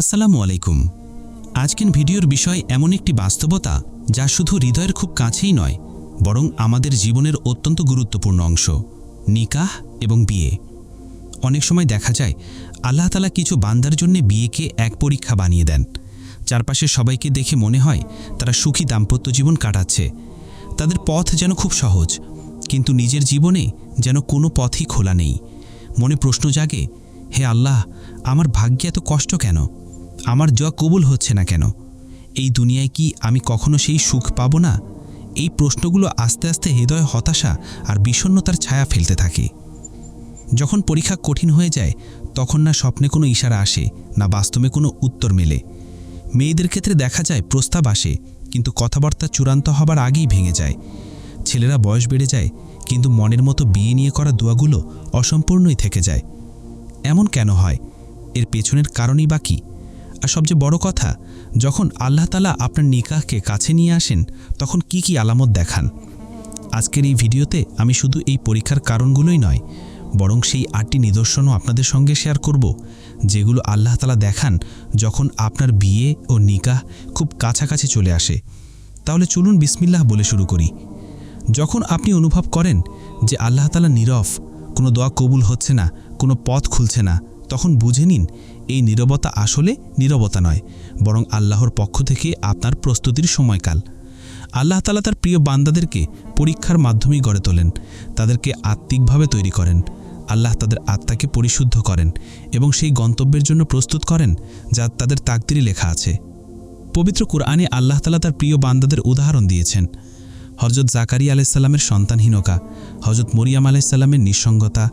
আসসালামু আলাইকুম। আজকের ভিডিওর বিষয় এমন একটি বাস্তবতা যা শুধু হৃদয়ের খুব কাছেই নয়, বরং আমাদের জীবনের অত্যন্ত গুরুত্বপূর্ণ অংশ, নিকাহ এবং বিয়ে। অনেক সময় দেখা যায়, আল্লাহ তালা কিছু বান্দার জন্য বিয়েকে এক পরীক্ষা বানিয়ে দেন। চারপাশে সবাইকে দেখে মনে হয়, তারা সুখী দাম্পত্য জীবন কাটাচ্ছে। তাদের পথ যেন খুব সহজ, কিন্তু নিজের জীবনে যেন কোনো পথই খোলা নেই। মনে প্রশ্ন জাগে, হে আল্লাহ, আমার ভাগ্যে এত কষ্ট কেন? আমার জয়া কবুল হচ্ছে না কেন? এই দুনিয়ায় কি আমি কখনো সেই সুখ পাব না? এই প্রশ্নগুলো আস্তে আস্তে হৃদয় হতাশা আর বিষণ্ণতার ছায়া ফেলতে থাকে। যখন পরীক্ষা কঠিন হয়ে যায়, তখন না স্বপ্নে কোনো ইশারা আসে, না বাস্তবে কোনো উত্তর মেলে। মেয়েদের ক্ষেত্রে দেখা যায় প্রস্তাব আসে, কিন্তু কথাবার্তা চূড়ান্ত হবার আগেই ভেঙে যায়। ছেলেরা বয়স বেড়ে যায়, কিন্তু মনের মতো বিয়ে নিয়ে করা দোয়াগুলো অসম্পূর্ণই থেকে যায়। এমন কেন হয়? এর পেছনের কারণই বা কী? আর সবচেয়ে বড় কথা, যখন আল্লাহ তালা আপনার নিকাহকে কাছে নিয়ে আসেন, তখন কি কি আলামত দেখান? আজকের এই ভিডিওতে আমি শুধু এই পরীক্ষার কারণগুলোই নয়, বরং সেই আটটি নিদর্শনও আপনাদের সঙ্গে শেয়ার করব, যেগুলো আল্লাহ তালা দেখান যখন আপনার বিয়ে ও নিকাহ খুব কাছাকাছি চলে আসে। তাহলে চলুন বিসমিল্লাহ বলে শুরু করি। যখন আপনি অনুভব করেন যে আল্লাহ তালা নীরব, কোনো দোয়া কবুল হচ্ছে না, কোনো পথ খুলছে না, তখন বুঝে নিন এই নীরবতা আসলে নীরবতা নয়, বরং আল্লাহর পক্ষ থেকে আপনার প্রস্তুতির সময়কাল। আল্লাহ তালা তার প্রিয় বান্দাদেরকে পরীক্ষার মাধ্যমেই গড়ে তোলেন, তাদেরকে আত্মিকভাবে তৈরি করেন। আল্লাহ তাদের আত্মাকে পরিশুদ্ধ করেন এবং সেই গন্তব্যের জন্য প্রস্তুত করেন, যা তাদের তাকদিরই লেখা আছে। পবিত্র কোরআনে আল্লাহ তালা তার প্রিয় বান্দাদের উদাহরণ দিয়েছেন। হজরত জাকারি আলাইসাল্লামের সন্তানহীনতা হজরত মরিয়াম আলাইসাল্লামের নিঃসঙ্গতা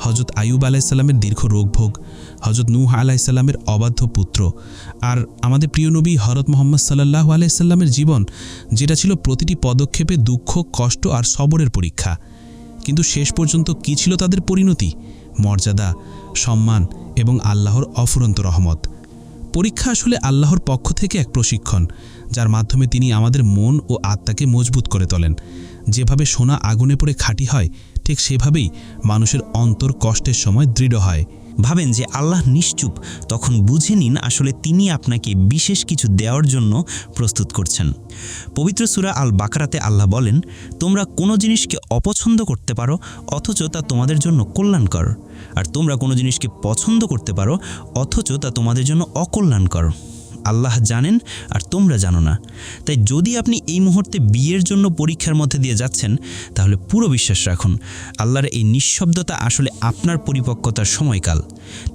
হজরত আয়ুব আলাইসাল্লামের দীর্ঘ রোগভোগ হজরত নূহ আলাইসাল্লামের অবাধ্য পুত্র আর আমাদের প্রিয় নবী হরত মোহাম্মদ সাল্লাহ আলাইসাল্লামের জীবন, যেটা ছিল প্রতিটি পদক্ষেপে দুঃখ, কষ্ট আর সবরের পরীক্ষা। কিন্তু শেষ পর্যন্ত কী ছিল তাদের পরিণতি? মর্যাদা, সম্মান এবং আল্লাহর অফুরন্ত রহমত। পরীক্ষা আসলে আল্লাহর পক্ষ থেকে এক প্রশিক্ষণ, যার মাধ্যমে তিনি আমাদের মন ও আত্মাকে মজবুত করে তোলেন। যেভাবে সোনা আগুনে পড়ে খাঁটি হয় ঠিক সেভাবেই মানুষের অন্তর কষ্টের সময় দৃঢ় হয়। ভাবেন যে আল্লাহ নিশ্চুপ, তখন বুঝে নিন আসলে তিনি আপনাকে বিশেষ কিছু দেওয়ার জন্য প্রস্তুত করছেন। পবিত্র সুরা আল বাকরাতে আল্লাহ বলেন, তোমরা কোনো জিনিসকে অপছন্দ করতে পারো, অথচ তা তোমাদের জন্য কল্যাণকর। আর তোমরা কোনো জিনিসকে পছন্দ করতে পারো, অথচ তা তোমাদের জন্য অকল্যাণকর। আল্লাহ জানেন আর তোমরা জানো না। তাই যদি আপনি এই মুহূর্তে বিয়ের জন্য পরীক্ষার মধ্যে দিয়ে যাচ্ছেন, তাহলে পুরো বিশ্বাস রাখুন, আল্লাহর এই নিঃশব্দতা আসলে আপনার পরিপক্কতার সময়কাল।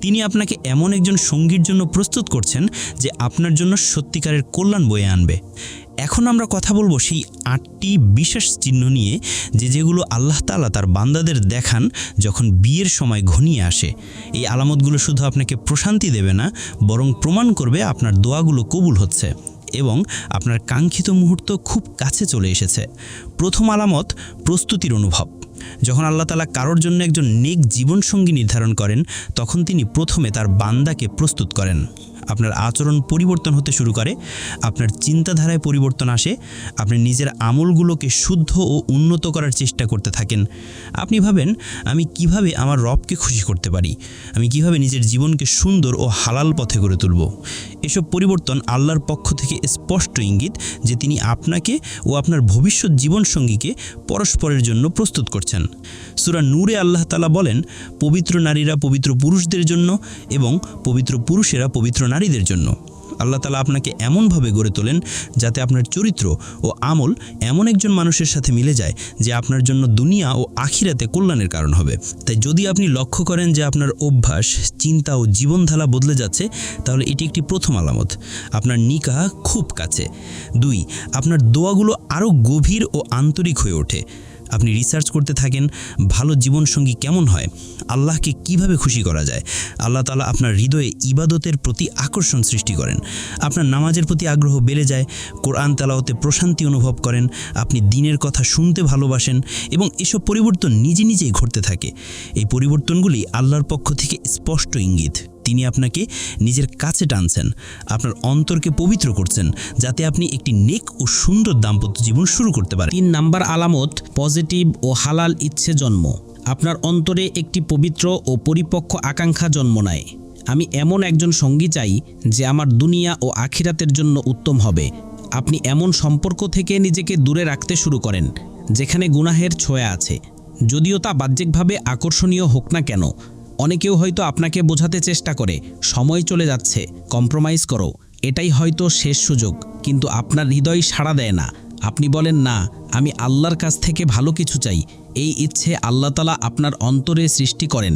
তিনি আপনাকে এমন একজন সঙ্গীর জন্য প্রস্তুত করছেন যে আপনার জন্য সত্যিকারের কল্যাণ বয়ে আনবে। এখন আমরা কথা বলব সেই আটটি বিশেষ চিহ্ন নিয়ে, যে যেগুলো আল্লাহ তালা তার বান্দাদের দেখান যখন বিয়ের সময় ঘনিয়ে আসে। এই আলামতগুলো শুধু আপনাকে প্রশান্তি দেবে না, বরং প্রমাণ করবে আপনার দোয়াগুলো কবুল হচ্ছে এবং আপনার কাঙ্ক্ষিত মুহূর্ত খুব কাছে চলে এসেছে। প্রথম আলামত, প্রস্তুতির অনুভব। যখন আল্লাহ তালা কারোর জন্য একজন নেক জীবনসঙ্গী নির্ধারণ করেন, তখন তিনি প্রথমে তার বান্দাকে প্রস্তুত করেন। আপনার আচরণ পরিবর্তন হতে শুরু করে, আপনার চিন্তাধারায় পরিবর্তন আসে, আপনি নিজের আমলগুলোকে শুদ্ধ ও উন্নত করার চেষ্টা করতে থাকেন। আপনি ভাবেন, আমি কীভাবে আমার রবকে খুশি করতে পারি? আমি কীভাবে নিজের জীবনকে সুন্দর ও হালাল পথে গড়ে তুলব? এসব পরিবর্তন আল্লাহর পক্ষ থেকে স্পষ্ট ইঙ্গিত যে তিনি আপনাকে ও আপনার ভবিষ্যৎ জীবনসঙ্গীকে পরস্পরের জন্য প্রস্তুত করছেন। সুরা নূরে আল্লাহ তালা বলেন, পবিত্র নারীরা পবিত্র পুরুষদের জন্য এবং পবিত্র পুরুষেরা পবিত্র নারীদের জন্য। আল্লাহ তালা আপনাকে এমনভাবে গড়ে তোলেন যাতে আপনার চরিত্র ও আমল এমন একজন মানুষের সাথে মিলে যায় যে আপনার জন্য দুনিয়া ও আখিরাতে কল্যাণের কারণ হবে। তাই যদি আপনি লক্ষ্য করেন যে আপনার অভ্যাস, চিন্তা ও জীবনধারা বদলে যাচ্ছে, তাহলে এটি একটি প্রথম আলামত। আপনার নিকাহ খুব কাছে। দুই, আপনার দোয়াগুলো আরও গভীর ও আন্তরিক হয়ে ওঠে। আপনি রিসার্চ করতে থাকেন, ভালো জীবনসঙ্গী কেমন হয়, আল্লাহকে কীভাবে খুশি করা যায়, আল্লাহ তালা আপনার হৃদয়ে ইবাদতের প্রতি আকর্ষণ সৃষ্টি করেন, আপনার নামাজের প্রতি আগ্রহ বেড়ে যায়, কোরআন তালাওতে প্রশান্তি অনুভব করেন, আপনি দিনের কথা শুনতে ভালোবাসেন এবং এসব পরিবর্তন নিজে নিজেই ঘটতে থাকে। এই পরিবর্তনগুলি আল্লাহর পক্ষ থেকে স্পষ্ট ইঙ্গিত। তিনি আপনাকে নিজের কাছে টানছেন, আপনার অন্তরকে পবিত্র করছেন, যাতে আপনি একটি নেক ও সুন্দর দাম্পত্য জীবন শুরু করতে পারেন। তিন নাম্বার আলামত, পজিটিভ ও হালাল ইচ্ছে জন্ম। আপনার অন্তরে একটি পবিত্র ও পরিপক্ক আকাঙ্ক্ষা জন্ম নেয়। আমি এমন একজন সঙ্গী চাই যে আমার দুনিয়া ও আখিরাতের জন্য উত্তম হবে। আপনি এমন সম্পর্ক থেকে নিজেকে দূরে রাখতে শুরু করেন, যেখানে গুনাহের ছোঁয়া আছে। যদিও তা বাহ্যিকভাবে আকর্ষণীয় হোক না কেন অনেকেও হয়তো আপনাকে বোঝাতে চেষ্টা করে, সময় চলে যাচ্ছে কম্প্রোমাইজ করো, এটাই হয়তো শেষ সুযোগ, কিন্তু আপনার হৃদয় সাড়া দেয় না। আপনি বলেন, না, আমি আল্লাহর কাছ থেকে ভালো কিছু চাই, এই ইচ্ছে আল্লাহ তালা আপনার অন্তরে সৃষ্টি করেন,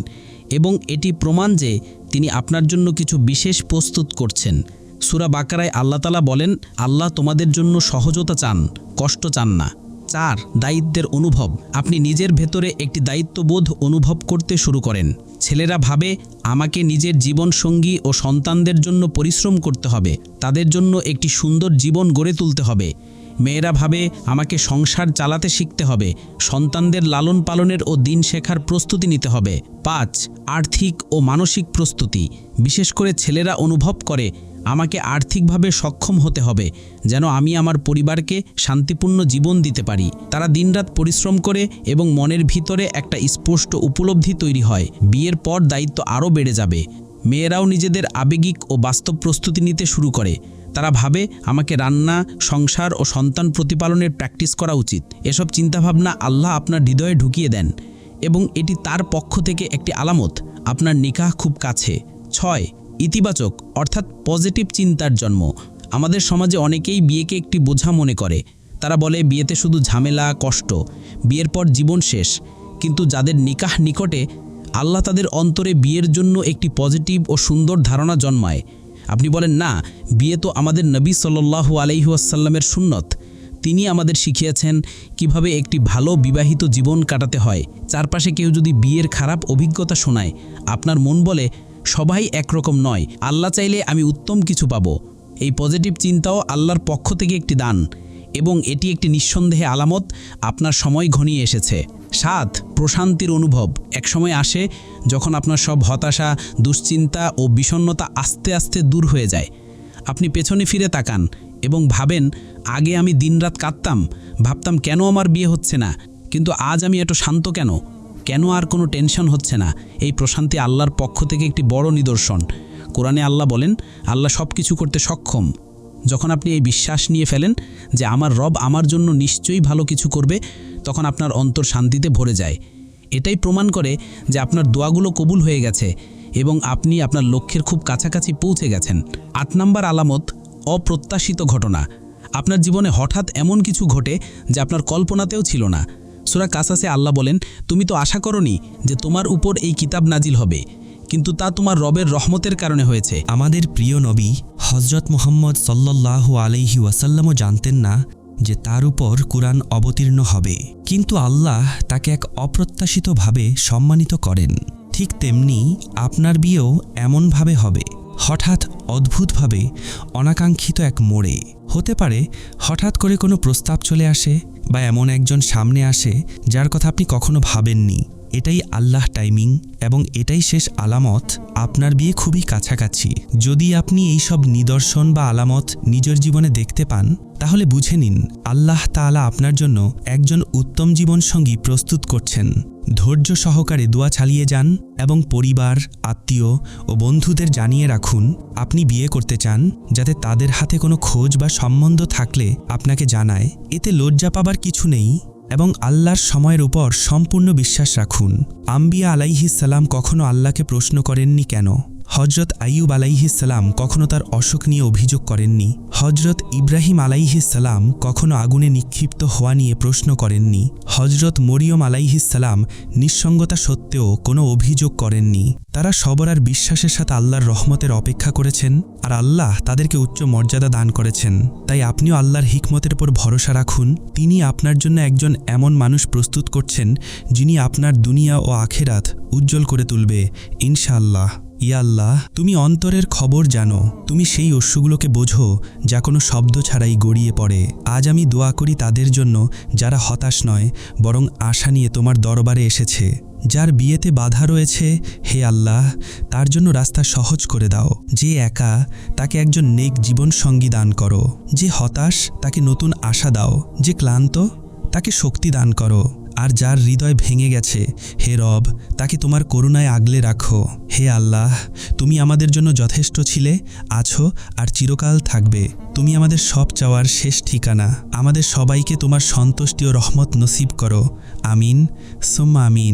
এবং এটি প্রমাণ যে তিনি আপনার জন্য কিছু বিশেষ প্রস্তুত করছেন। সুরা বাকারায় আল্লাহ তালা বলেন, আল্লাহ তোমাদের জন্য সহজতা চান, কষ্ট চান না। চার, দায়িত্বের অনুভব, আপনি নিজের ভেতরে একটি দায়িত্ববোধ অনুভব করতে শুরু করেন। ছেলেরা ভাবে, আমাকে নিজের জীবনসঙ্গী ও সন্তানদের জন্য পরিশ্রম করতে হবে, তাদের জন্য একটি সুন্দর জীবন গড়ে তুলতে হবে। মেয়েরা ভাবে, আমাকে সংসার চালাতে শিখতে হবে, সন্তানদের লালন পালনের ও দিন শেখার প্রস্তুতি নিতে হবে। পাঁচ, আর্থিক ও মানসিক প্রস্তুতি, বিশেষ করে ছেলেরা অনুভব করে আমাকে আর্থিকভাবে সক্ষম হতে হবে, যেন আমি আমার পরিবারকে শান্তিপূর্ণ জীবন দিতে পারি। তারা দিনরাত পরিশ্রম করে এবং মনের ভিতরে একটা স্পষ্ট উপলব্ধি তৈরি হয়। বিয়ের পর দায়িত্ব আরও বেড়ে যাবে। মেয়েরাও নিজেদের আবেগিক ও বাস্তব প্রস্তুতি নিতে শুরু করে। তারা ভাবে, আমাকে রান্না, সংসার ও সন্তান প্রতিপালনের প্র্যাকটিস করা উচিত। এসব চিন্তাভাবনা আল্লাহ আপনার হৃদয়ে ঢুকিয়ে দেন এবং এটি তার পক্ষ থেকে একটি আলামত। আপনার নিকাহ খুব কাছে। ছয় ইতিবাচক, অর্থাৎ পজিটিভ চিন্তার জন্ম। আমাদের সমাজে অনেকেই বিয়েকে একটি বোঝা মনে করে। তারা বলে, বিয়েতে শুধু ঝামেলা, কষ্ট। বিয়ের পর জীবন শেষ। কিন্তু যাদের নিকাহ নিকটে, আল্লাহ তাদের অন্তরে বিয়ের জন্য একটি পজিটিভ ও সুন্দর ধারণা জন্মায়। আপনি বলেন, না, বিয়ে তো আমাদের নবী সাল্লু আলাইহাসাল্লামের সুন্নত। তিনি আমাদের শিখিয়েছেন কীভাবে একটি ভালো বিবাহিত জীবন কাটাতে হয়। চারপাশে কেউ যদি বিয়ের খারাপ অভিজ্ঞতা শোনায়, আপনার মন বলে সবাই একরকম নয়। আল্লাহ চাইলে আমি উত্তম কিছু পাব। এই পজিটিভ চিন্তাও আল্লাহর পক্ষ থেকে একটি দান এবং এটি একটি নিঃসন্দেহে আলামত। আপনার সময় ঘনিয়ে এসেছে। সাত, প্রশান্তির অনুভব। একসময় আসে যখন আপনার সব হতাশা, দুশ্চিন্তা ও বিষণ্ণতা আস্তে আস্তে দূর হয়ে যায়। আপনি পেছনে ফিরে তাকান এবং ভাবেন, আগে আমি দিনরাত কাঁদতাম। ভাবতাম কেন আমার বিয়ে হচ্ছে না? কিন্তু আজ আমি এত শান্ত কেন? কেন আর কোনো টেনশন হচ্ছে না? এই প্রশান্তি আল্লাহর পক্ষ থেকে একটি বড় নিদর্শন। কোরআনে আল্লাহ বলেন, আল্লাহ সব কিছু করতে সক্ষম। যখন আপনি এই বিশ্বাস নিয়ে ফেলেন যে আমার রব আমার জন্য নিশ্চয়ই ভালো কিছু করবে, তখন আপনার অন্তর শান্তিতে ভরে যায়। এটাই প্রমাণ করে যে আপনার দোয়াগুলো কবুল হয়ে গেছে এবং আপনি আপনার লক্ষ্যের খুব কাছাকাছি পৌঁছে গেছেন। আট নম্বর আলামত, অপ্রত্যাশিত ঘটনা। আপনার জীবনে হঠাৎ এমন কিছু ঘটে যা আপনার কল্পনাতেও ছিল না। সুরা কাসাসে আল্লাহ বলেন, তুমি তো আশা করনি যে তোমার উপর এই কিতাব নাজিল হবে, কিন্তু তা তোমার রবের রহমতের কারণে হয়েছে। আমাদের প্রিয় নবী হজরত মোহাম্মদ সাল্লাল্লাহু আলাইহি ওয়াসাল্লামও জানতেন না যে তার উপর কুরআন অবতীর্ণ হবে, কিন্তু আল্লাহ তাকে এক অপ্রত্যাশিতভাবে সম্মানিত করেন। ঠিক তেমনি আপনার বিয়েও এমনভাবে হবে। হঠাৎ অদ্ভুতভাবে অনাকাঙ্ক্ষিত এক মোড়ে। হতে পারে হঠাৎ করে কোনো প্রস্তাব চলে আসে বা এমন একজন সামনে আসে যার কথা আপনি কখনো ভাবেননি। এটাই আল্লাহ টাইমিং এবং এটাই শেষ আলামত। আপনার বিয়ে খুবই কাছাকাছি। যদি আপনি এই সব নিদর্শন বা আলামত নিজের জীবনে দেখতে পান, তাহলে বুঝে নিন, আল্লাহ তাআলা আপনার জন্য একজন উত্তম জীবনসঙ্গী প্রস্তুত করছেন। ধৈর্য সহকারে দোয়া চালিয়ে যান এবং পরিবার, আত্মীয় ও বন্ধুদের জানিয়ে রাখুন, আপনি বিয়ে করতে চান, যাতে তাদের হাতে কোনো খোঁজ বা সম্বন্ধ থাকলে আপনাকে জানায়। এতে লজ্জা পাবার কিছু নেই। এবং আল্লাহর সময়ের উপর সম্পূর্ণ বিশ্বাস রাখুন। আম্বিয়া আলাইহিসাল্লাম কখনো আল্লাহকে প্রশ্ন করেননি কেন? হজরত আইয়ুব আলাইহিসাল্লাম কখনো তার অসুখ নিয়ে অভিযোগ করেননি। হজরত ইব্রাহিম আলাইহিসাল্লাম কখনো আগুনে নিক্ষিপ্ত হওয়া নিয়ে প্রশ্ন করেননি। হজরত মরিয়ম আলাইহিসাল্লাম নিঃসঙ্গতা সত্ত্বেও কোনো অভিযোগ করেননি। তারা সবর আর বিশ্বাসের সাথে আল্লাহর রহমতের অপেক্ষা করেছেন আর আল্লাহ তাদেরকে উচ্চ মর্যাদা দান করেছেন। তাই আপনিও আল্লাহর হিকমতের উপর ভরসা রাখুন। তিনি আপনার জন্য একজন এমন মানুষ প্রস্তুত করছেন যিনি আপনার দুনিয়া ও আখেরাত উজ্জ্বল করে তুলবে, ইনশাআল্লাহ। ইয়া আল্লাহ, তুমি অন্তরের খবর জানো, তুমি সেই অশ্রুগুলোকে বোঝো, যা কোনো শব্দ ছাড়াই গড়িয়ে পড়ে। আজ আমি দোয়া করি তাদের জন্য, যারা হতাশ নয়, বরং আশা নিয়ে তোমার দরবারে এসেছে। যার বিয়েতে বাধা রয়েছে, হে আল্লাহ, তার জন্য রাস্তা সহজ করে দাও। যে একা, তাকে একজন নেক জীবন সঙ্গী দান করো। যে হতাশ, তাকে নতুন আশা দাও। যে ক্লান্ত, তাকে শক্তি দান করো। আর যার হৃদয় ভেঙে গেছে, হে রব, তাকে তোমার করুণায় আগলে রাখো। হে আল্লাহ, তুমি আমাদের জন্য যথেষ্ট ছিলে, আছো আর চিরকাল থাকবে। তুমি আমাদের সব চাওয়ার শেষ ঠিকানা। আমাদের সবাইকে তোমার সন্তুষ্টি ও রহমত নসিব করো। আমিন। সুম্মা আমিন।